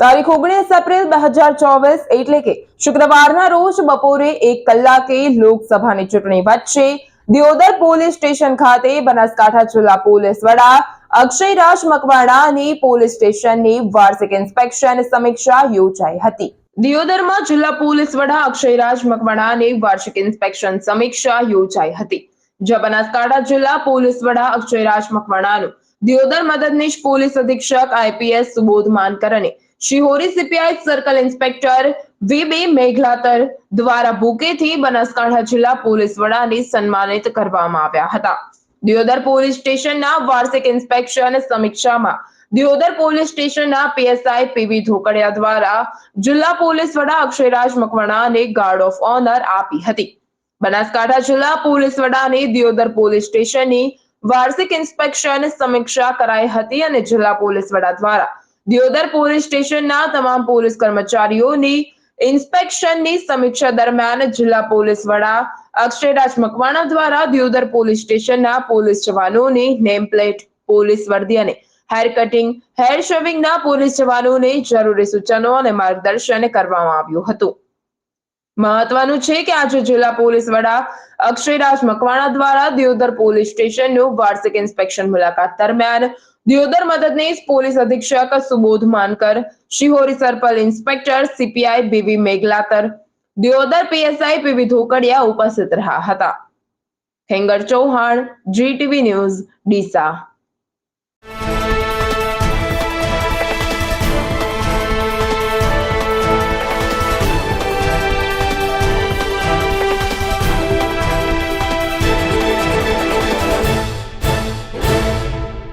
તારીખ ઓગણીસ એપ્રિલ બે હજાર ચોવીસ એટલે કે શુક્રવારના રોજ બપોરે એક કલાકે લોકસભાની ચૂંટણી વચ્ચે દિયોદર પોલીસ સ્ટેશન ખાતે બનાસકાંઠા જિલ્લા પોલીસ વડા અક્ષયરાજ મકવાણાની પોલીસ સ્ટેશનની વાર્ષિક ઇન્સ્પેક્શન સમીક્ષા યોજાઈ હતી. દિયોદરમાં જિલ્લા પોલીસ વડા અક્ષયરાજ મકવાણાની વાર્ષિક ઇન્સ્પેક્શન સમીક્ષા યોજાઈ હતી. જ્યાં બનાસકાંઠા જિલ્લા પોલીસ વડા અક્ષયરાજ મકવાણાનું દિયોદર મદદનીશ પોલીસ અધિક્ષક આઈપીએસ સુબોધ માનકર અને Shihori CPI circle inspector VB Meghlatar દ્વારા બુકેથી બનાસકાંઠા જિલ્લા પોલીસ વડાને સન્માનિત કરવામાં આવ્યા હતા. દિયોદર પોલીસ સ્ટેશનના વાર્ષિક ઇન્સ્પેક્શન સમીક્ષામાં દિયોદર પોલીસ સ્ટેશનના પીએસઆઈ પીવી ધોકડિયા દ્વારા જિલ્લા પોલીસ વડા અક્ષયરાજ મકવાણાને ગાર્ડ ઓફ ઓનર આપી હતી. બનાસકાંઠા જિલ્લા પોલીસ વડાને દિયોદર પોલીસ સ્ટેશનની વાર્ષિક ઇન્સ્પેક્શન સમીક્ષા કરાઈ હતી અને જિલ્લા પોલીસ વડા દ્વારા દિયોદર પોલીસ સ્ટેશનના તમામ પોલીસ કર્મચારીઓની ઇન્સ્પેક્શનની સમીક્ષા દરમિયાન જિલ્લા પોલીસ વડા અક્ષયરાજ મકવાણા દ્વારા દિયોદર પોલીસ સ્ટેશનના પોલીસ જવાનોની નેમ પોલીસ વર્દી અને હેર કટિંગ, હેર શેવિંગના પોલીસ જવાનોને જરૂરી સૂચનો અને માર્ગદર્શન કરવામાં આવ્યું હતું. મહત્વનું છે કે આજે જિલ્લા પોલીસ વડા અક્ષયરાજ મકવાણા દ્વારા દિયોદર પોલીસ સ્ટેશનનું વાર્ષિક ઇન્સ્પેક્શન મુલાકાત દરમિયાન દિયોદર મદદનીશ પોલીસ અધિક્ષક Subodh Mankar, Shihori circle inspector CPI BV Meghlatar, Deodar PSI PV Dhokadiya ઉપસ્થિત રહ્યા હતા. હેંગર ચૌહાણ, જીટીવી ન્યૂઝ, ડીસા.